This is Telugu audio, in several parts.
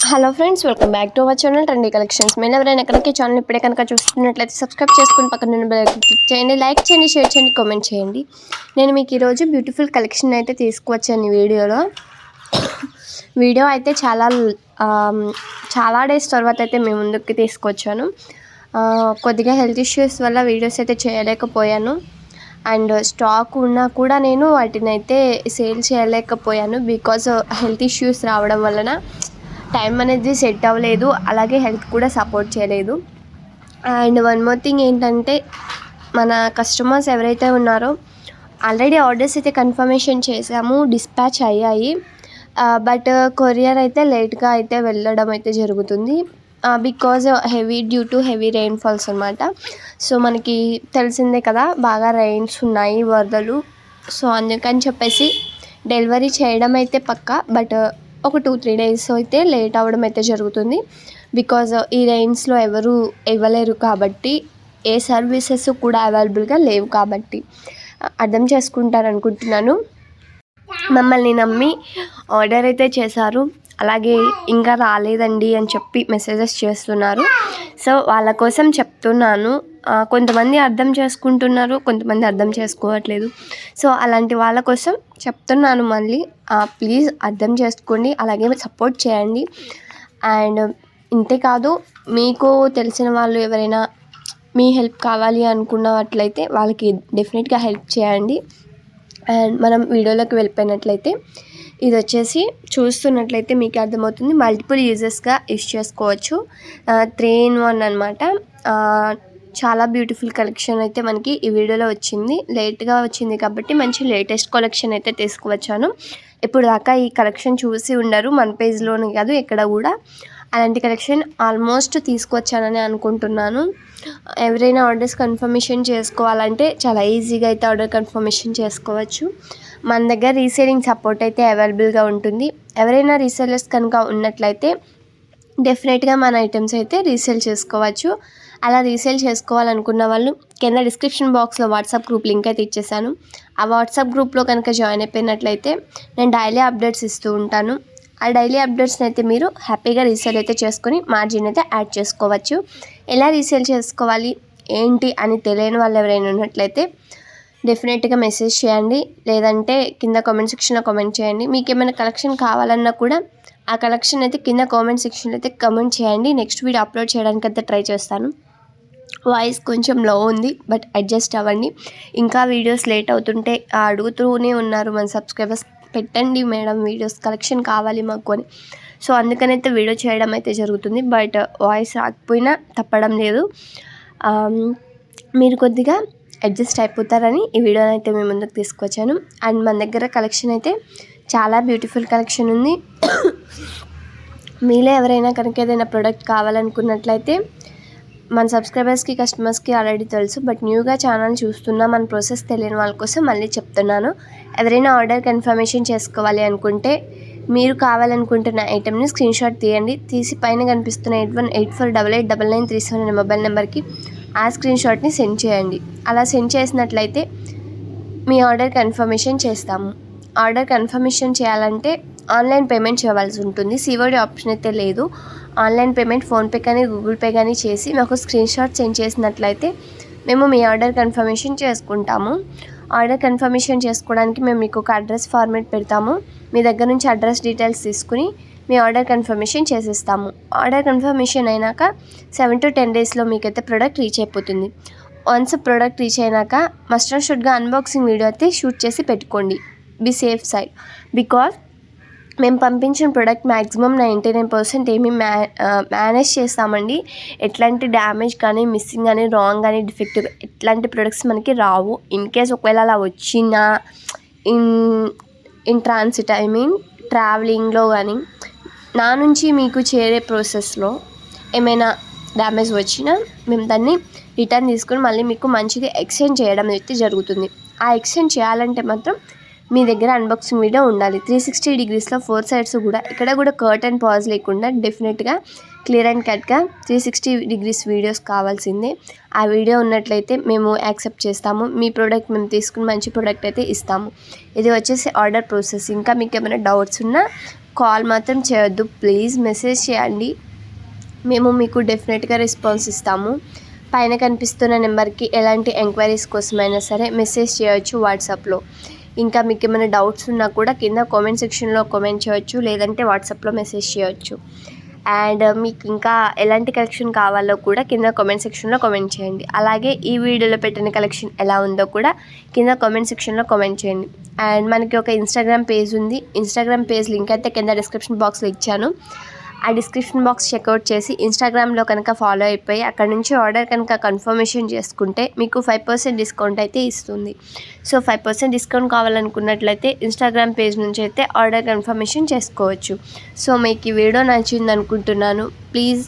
Hello friends welcome back to our channel trendy collections. మీరు ఎవరైనా ఎక్కడికి ఛానల్ ఇప్పుడే కనుక చూస్తున్నట్లయితే సబ్స్క్రైబ్ చేసుకుని పక్కన బెల్ క్లిక్ చేయండి. లైక్ చేయండి షేర్ చేయండి కామెంట్ చేయండి. నేను మీకు ఈరోజు బ్యూటిఫుల్ కలెక్షన్ అయితే తీసుకువచ్చాను ఈ వీడియోలో. వీడియో అయితే చాలా చాలా డేస్ తర్వాత అయితే మేము ముందుకు తీసుకొచ్చాను కొద్దిగా హెల్త్ ఇష్యూస్ వల్ల వీడియోస్ అయితే చేయలేకపోయాను. అండ్ స్టాక్ ఉన్నా కూడా నేను వాటిని అయితే సేల్ చేయలేకపోయాను బికాజ్ హెల్త్ ఇష్యూస్ రావడం వలన. టైం అనేది సెట్ అవ్వలేదు అలాగే హెల్త్ కూడా సపోర్ట్ చేయలేదు. అండ్ వన్ మోర్ థింగ్ ఏంటంటే మన కస్టమర్స్ ఎవరైతే ఉన్నారో ఆల్రెడీ ఆర్డర్స్ అయితే కన్ఫర్మేషన్ చేసాము డిస్పాచ్ అయ్యాయి. బట్ కొరియర్ అయితే లేట్గా అయితే వెళ్ళడం అయితే జరుగుతుంది. Because heavy due to heavy rainfalls అనమాట సో మనకి తెలిసిందే కదా బాగా రెయిన్స్ ఉన్నాయి వరదలు. సో అందుకని చెప్పేసి డెలివరీ చేయడం అయితే పక్కా బట్ ఒక టూ త్రీ డేస్ అయితే లేట్ అవ్వడం అయితే జరుగుతుంది. బికాజ్ ఈ రైన్స్లో ఎవరు ఇవ్వలేరు కాబట్టి ఏ సర్వీసెస్ కూడా అవైలబుల్గా లేవు కాబట్టి అర్థం చేసుకుంటారు అనుకుంటున్నాను. మమ్మల్ని నమ్మి ఆర్డర్ అయితే చేశారు. అలాగే ఇంకా రాలేదండి అని చెప్పి మెసేజెస్ చేస్తున్నారు. సో వాళ్ళ కోసం చెప్ చెప్తున్నాను. కొంతమంది అర్థం చేసుకుంటున్నారు కొంతమంది అర్థం చేసుకోవట్లేదు. సో అలాంటి వాళ్ళ కోసం చెప్తున్నాను మళ్ళీ. ప్లీజ్ అర్థం చేసుకోండి అలాగే సపోర్ట్ చేయండి. అండ్ ఇంతే కాదు మీకు తెలిసిన వాళ్ళు ఎవరైనా మీ హెల్ప్ కావాలి అనుకున్నట్లయితే వాళ్ళకి డెఫినెట్గా హెల్ప్ చేయండి. అండ్ మనం వీడియోలోకి వెళ్ళిపోయినట్లయితే ఇది వచ్చేసి చూస్తున్నట్లయితే మీకు అర్థమవుతుంది. మల్టిపుల్ యూజెస్గా యూస్ చేసుకోవచ్చు. త్రీ ఇన్ వన్ అనమాట చాలా బ్యూటిఫుల్ కలెక్షన్ అయితే మనకి ఈ వీడియోలో వచ్చింది. లేట్గా వచ్చింది కాబట్టి మంచి లేటెస్ట్ కలెక్షన్ అయితే తీసుకువచ్చాను. ఇప్పుడు దాకా ఈ కలెక్షన్ చూసి ఉండరు. మన పేజ్లోనే కాదు ఎక్కడ కూడా. అలాంటి కలెక్షన్ ఆల్మోస్ట్ తీసుకొచ్చానని అనుకుంటున్నాను. ఎవరైనా ఆర్డర్స్ కన్ఫర్మేషన్ చేసుకోవాలంటే చాలా ఈజీగా అయితే ఆర్డర్ కన్ఫర్మేషన్ చేసుకోవచ్చు. మన దగ్గర రీసేలింగ్ సపోర్ట్ అయితే అవైలబుల్గా ఉంటుంది. ఎవరైనా రీసేలర్స్ కనుక ఉన్నట్లయితే డెఫినెట్గా మన ఐటమ్స్ అయితే రీసేల్ చేసుకోవచ్చు. అలా రీసేల్ చేసుకోవాలనుకున్న వాళ్ళు కింద డిస్క్రిప్షన్ బాక్స్లో వాట్సాప్ గ్రూప్ లింక్ అయితే ఇచ్చేసాను. ఆ వాట్సాప్ గ్రూప్లో కనుక జాయిన్ అయిపోయినట్లయితే నేను డైలీ అప్డేట్స్ ఇస్తూ ఉంటాను. ఆ డైలీ అప్డేట్స్ని అయితే మీరు హ్యాపీగా రీసేల్ అయితే చేసుకొని మార్జిన్ అయితే యాడ్ చేసుకోవచ్చు. ఎలా రీసేల్ చేసుకోవాలి? ఏంటి అని తెలియని వాళ్ళు ఎవరైనా ఉన్నట్లయితే డెఫినెట్గా మెసేజ్ చేయండి. లేదంటే కింద కామెంట్ సెక్షన్లో కామెంట్ చేయండి. మీకు ఏమైనా కలెక్షన్ కావాలన్నా కూడా ఆ కలెక్షన్ అయితే కింద కామెంట్ సెక్షన్లో అయితే కామెంట్ చేయండి. నెక్స్ట్ వీడియో అప్లోడ్ చేయడానికి అయితే ట్రై చేస్తాను. వాయిస్ కొంచెం లో ఉంది బట్ అడ్జస్ట్ అవ్వండి. ఇంకా వీడియోస్ లేట్ అవుతుంటే అడుగుతూనే ఉన్నారు మన సబ్స్క్రైబర్స్. పెట్టండి మేడం వీడియోస్ కలెక్షన్ కావాలి మాకు అని. సో అందుకనైతే వీడియో చేయడం అయితే జరుగుతుంది. బట్ వాయిస్ రాకపోయినా తప్పడం లేదు. మీరు కొద్దిగా అడ్జస్ట్ అయిపోతారని ఈ వీడియోని అయితే మేము ముందుకు తీసుకొచ్చాను. అండ్ మన దగ్గర కలెక్షన్ అయితే చాలా బ్యూటిఫుల్ కలెక్షన్ ఉంది. మీలో ఎవరైనా కనుక ఏదైనా ప్రోడక్ట్ కావాలనుకున్నట్లయితే మన సబ్స్క్రైబర్స్కి కస్టమర్స్కి ఆల్రెడీ తెలుసు బట్ న్యూగా ఛానల్ చూస్తున్నా మన ప్రాసెస్ తెలియని వాళ్ళ కోసం మళ్ళీ చెప్తున్నాను. ఎవరైనా ఆర్డర్ కన్ఫర్మేషన్ చేసుకోవాలి అనుకుంటే మీరు కావాలనుకుంటున్న ఐటెంని స్క్రీన్ షాట్ తీయండి. తీసి పైన కనిపిస్తున్న eight one eight four double eight double nine three seven అనే మొబైల్ నెంబర్కి ఆ స్క్రీన్ షాట్ని సెండ్ చేయండి. అలా సెండ్ చేసినట్లయితే మీ ఆర్డర్ కన్ఫర్మేషన్ చేస్తాము. ఆర్డర్ కన్ఫర్మేషన్ చేయాలంటే ఆన్లైన్ పేమెంట్ చేయవలసి ఉంటుంది. సివోడి ఆప్షన్ అయితే లేదు. ఆన్లైన్ పేమెంట్ ఫోన్పే కానీ గూగుల్ పే కానీ చేసి మాకు స్క్రీన్ షాట్ సెండ్ చేసినట్లయితే మేము మీ ఆర్డర్ కన్ఫర్మేషన్ చేసుకుంటాము. ఆర్డర్ కన్ఫర్మేషన్ చేసుకోవడానికి మేము మీకు ఒక అడ్రస్ ఫార్మేట్ పెడతాము. మీ దగ్గర నుంచి అడ్రస్ డీటెయిల్స్ తీసుకుని మీ ఆర్డర్ కన్ఫర్మేషన్ చేసేస్తాము. ఆర్డర్ కన్ఫర్మేషన్ అయినాక సెవెన్ టు టెన్ డేస్లో మీకైతే ప్రోడక్ట్ రీచ్ అయిపోతుంది. వన్స్ ప్రోడక్ట్ రీచ్ అయినాక మస్ట్ అండ్ షుడ్గా అన్బాక్సింగ్ వీడియో అయితే షూట్ చేసి పెట్టుకోండి. బి సేఫ్ సైడ్ బికాస్ మేము పంపించిన product maximum ninety nine percent ఏమి మ్యా మేనేజ్ చేస్తామండి. ఎట్లాంటి డ్యామేజ్ కానీ మిస్సింగ్ కానీ రాంగ్ కానీ డిఫెక్టివ్ ఎట్లాంటి ప్రొడక్ట్స్ మనకి రావు. ఇన్ కేస్ ఒకవేళ అలా వచ్చినా in in transit I mean ట్రావెలింగ్లో కానీ నా నుంచి మీకు చేరే ప్రాసెస్లో ఏమైనా డ్యామేజ్ వచ్చినా మేము దాన్ని రిటర్న్ తీసుకొని మళ్ళీ మీకు మంచిగా ఎక్స్చేంజ్ చేయడం అయితే జరుగుతుంది. ఆ ఎక్స్చేంజ్ చేయాలంటే మాత్రం మీ దగ్గర అన్బాక్సింగ్ వీడియో ఉండాలి. త్రీ సిక్స్టీ డిగ్రీస్లో ఫోర్ సైడ్స్ కూడా. ఇక్కడ కూడా కర్ట్ అండ్ పాజ్ లేకుండా డెఫినెట్గా క్లియర్ అండ్ కట్గా త్రీ సిక్స్టీ డిగ్రీస్ వీడియోస్ కావాల్సిందే. ఆ వీడియో ఉన్నట్లయితే మేము యాక్సెప్ట్ చేస్తాము. మీ ప్రోడక్ట్ మేము తీసుకుని మంచి ప్రోడక్ట్ అయితే ఇస్తాము. ఇది వచ్చేసి ఆర్డర్ ప్రాసెస్ ఇంకా మీకు ఏమైనా డౌట్స్ ఉన్నా కాల్ మాత్రం చేయొద్దు. ప్లీజ్ మెసేజ్ చేయండి. మేము మీకు డెఫినెట్గా రెస్పాన్స్ ఇస్తాము. పైన కనిపిస్తున్న నెంబర్కి ఎలాంటి ఎంక్వైరీస్ కోసమైనా సరే మెసేజ్ చేయొచ్చు వాట్సాప్లో ఇంకా మీకు ఏమైనా డౌట్స్ ఉన్నా కూడా కింద కామెంట్ సెక్షన్లో కామెంట్ చేయొచ్చు లేదంటే వాట్సాప్లో మెసేజ్ చేయొచ్చు. అండ్ uh, మీకు ఇంకా ఎలాంటి కలెక్షన్ కావాలో కూడా కింద కామెంట్ సెక్షన్లో కామెంట్ చేయండి. అలాగే ఈ వీడియోలో పెట్టిన కలెక్షన్ ఎలా ఉందో కూడా కింద కామెంట్ సెక్షన్లో కామెంట్ చేయండి. అండ్ మనకి ఒక ఇన్స్టాగ్రామ్ పేజ్ ఉంది. ఇన్స్టాగ్రామ్ పేజ్ లింక్ అయితే కింద డిస్క్రిప్షన్ బాక్స్లో ఇచ్చాను. ఆ డిస్క్రిప్షన్ బాక్స్ చెక్అవుట్ చేసి ఇన్స్టాగ్రామ్లో కనుక ఫాలో అయిపోయి అక్కడ నుంచి ఆర్డర్ కనుక కన్ఫర్మేషన్ చేసుకుంటే మీకు ఫైవ్ పర్సెంట్ డిస్కౌంట్ అయితే ఇస్తుంది. సో ఫైవ్ పర్సెంట్ డిస్కౌంట్ కావాలనుకున్నట్లయితే ఇన్స్టాగ్రామ్ పేజ్ నుంచి అయితే ఆర్డర్ కన్ఫర్మేషన్ చేసుకోవచ్చు. సో మీకు ఈ వీడియో నచ్చింది అనుకుంటున్నాను. ప్లీజ్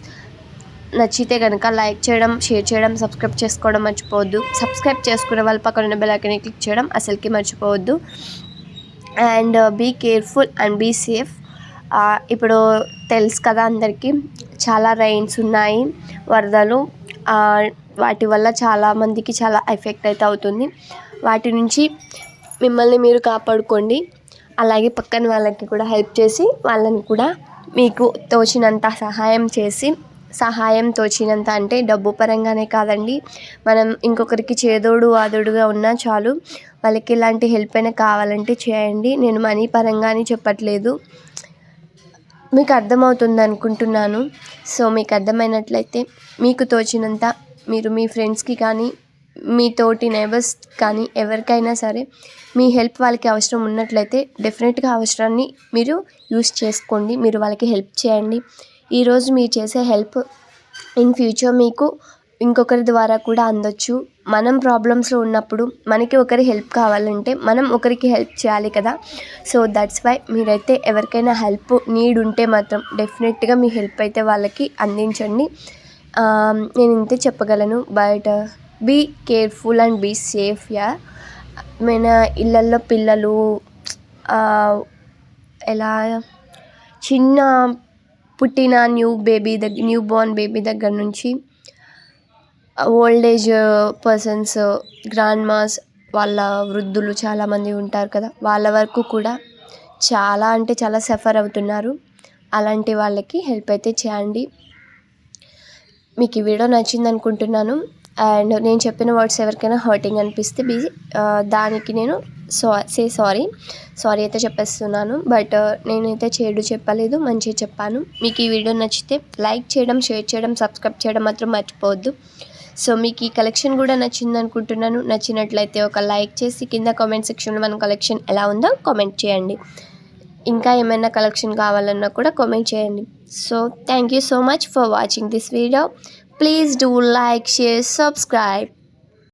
నచ్చితే కనుక లైక్ చేయడం షేర్ చేయడం సబ్స్క్రైబ్ చేసుకోవడం మర్చిపోవద్దు. సబ్స్క్రైబ్ చేసుకునే వాళ్ళ పక్కన ఉన్న బెల్ క్లిక్ చేయడం అసలుకి మర్చిపోవద్దు. And be careful and be safe ఇప్పుడు తెలుసు కదా అందరికీ చాలా రైన్స్ ఉన్నాయి వరదలు వాటి వల్ల చాలామందికి చాలా ఎఫెక్ట్ అయితే అవుతుంది. వాటి నుంచి మిమ్మల్ని మీరు కాపాడుకోండి. అలాగే పక్కన వాళ్ళకి కూడా హెల్ప్ చేసి వాళ్ళని కూడా మీకు తోచినంత సహాయం చేసి సహాయం తోచినంత అంటే డబ్బు పరంగానే కాదండి. మనం ఇంకొకరికి చేదోడు వాదోడుగా ఉన్నా చాలు. వాళ్ళకి ఇలాంటి హెల్ప్ అయినా కావాలంటే చేయండి. నేను మనీ పరంగా అని చెప్పట్లేదు. మీకు అర్థమవుతుంది అనుకుంటున్నాను. సో మీకు అర్థమైనట్లయితే మీకు తోచినంత మీరు మీ ఫ్రెండ్స్కి కానీ మీ తోటి నైబర్స్ కానీ ఎవరికైనా సరే మీ హెల్ప్ వాళ్ళకి అవసరం ఉన్నట్లయితే డెఫినెట్గా అవసరాన్ని మీరు యూస్ చేసుకోండి. మీరు వాళ్ళకి హెల్ప్ చేయండి. ఈరోజు మీరు చేసే హెల్ప్ ఇన్ ఫ్యూచర్ మీకు ఇంకొకరి ద్వారా కూడా అందొచ్చు. మనం ప్రాబ్లమ్స్లో ఉన్నప్పుడు మనకి ఒకరి హెల్ప్ కావాలంటే మనం ఒకరికి హెల్ప్ చేయాలి కదా. సో దట్స్ వై మీరైతే ఎవరికైనా హెల్ప్ నీడ్ ఉంటే మాత్రం డెఫినెట్గా మీ హెల్ప్ అయితే వాళ్ళకి అందించండి. నేను ఇంతే చెప్పగలను. But be careful and be safe yeah మన ఇళ్ళల్లో పిల్లలు ఎలా చిన్న పుట్టిన న్యూ బేబీ దగ్గర న్యూ బోర్న్ బేబీ దగ్గర నుంచి old age persons grandmas వాళ్ళ వృద్ధులు చాలామంది ఉంటారు కదా. వాళ్ళ వరకు కూడా చాలా అంటే చాలా సఫర్ అవుతున్నారు. అలాంటి వాళ్ళకి హెల్ప్ అయితే చేయండి. మీకు ఈ వీడియో నచ్చింది అనుకుంటున్నాను. అండ్ నేను చెప్పిన వర్డ్స్ ఎవరికైనా హర్టింగ్ అనిపిస్తే బీ దానికి నేను సో సే సారీ సారీ అయితే చెప్పేస్తున్నాను. బట్ నేనైతే చెడు చెప్పలేదు మంచిగా చెప్పాను. మీకు ఈ వీడియో నచ్చితే లైక్ చేయడం షేర్ చేయడం సబ్స్క్రైబ్ చేయడం మాత్రం మర్చిపోవద్దు. సో మీకు ఈ కలెక్షన్ కూడా నచ్చింది అనుకుంటున్నాను. నచ్చినట్లయితే ఒక లైక్ చేసి కింద కామెంట్ సెక్షన్లో మన కలెక్షన్ ఎలా ఉందో కామెంట్ చేయండి. ఇంకా ఏమైనా కలెక్షన్ కావాలన్నా కూడా కామెంట్ చేయండి. So thank you so much for watching this video please do like share subscribe